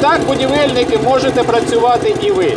так, будівельники, можете працювати і ви.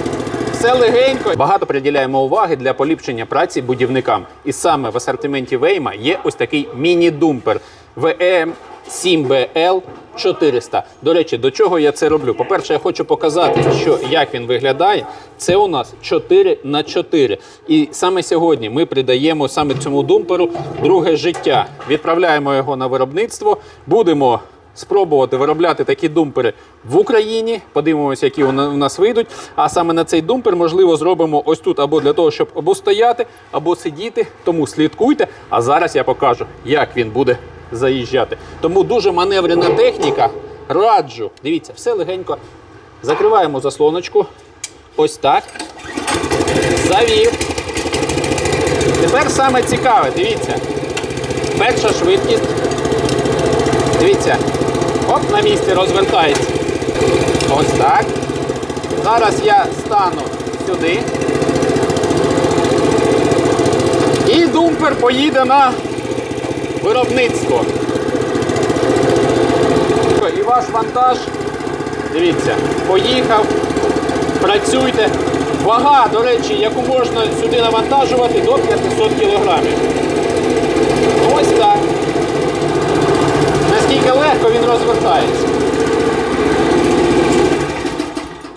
Все легенько. Багато приділяємо уваги для поліпшення праці будівникам. І саме в асортименті Вейма є ось такий міні-думпер VM 7BL 400. До речі, до чого я це роблю? По-перше, я хочу показати, що як він виглядає. Це у нас 4 на 4. І саме сьогодні ми придаємо саме цьому думперу друге життя. Відправляємо його на виробництво. Будемо спробувати виробляти такі думпери в Україні. Подивимося, які у нас вийдуть. А саме на цей думпер, можливо, зробимо ось тут або для того, щоб або стояти, або сидіти. Тому слідкуйте. А зараз я покажу, як він буде заїжджати. Тому дуже маневрена техніка. Раджу. Дивіться, все легенько. Закриваємо заслоночку. Ось так. Завів. Тепер саме цікаве, дивіться. Перша швидкість. Дивіться, оп, на місці розвертається. Ось так. Зараз я стану сюди. І думпер поїде на виробництво. І ваш вантаж, дивіться, поїхав. Працюйте. Вага, до речі, яку можна сюди навантажувати до 500 кілограмів. Ось так. Наскільки легко розвертається.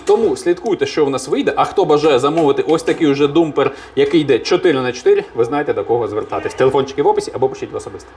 Тому слідкуйте, що в нас вийде. А хто бажає замовити ось такий уже думпер, який йде 4 на 4 ви знаєте до кого звертатись. Телефончики в описі або пишіть в особисто.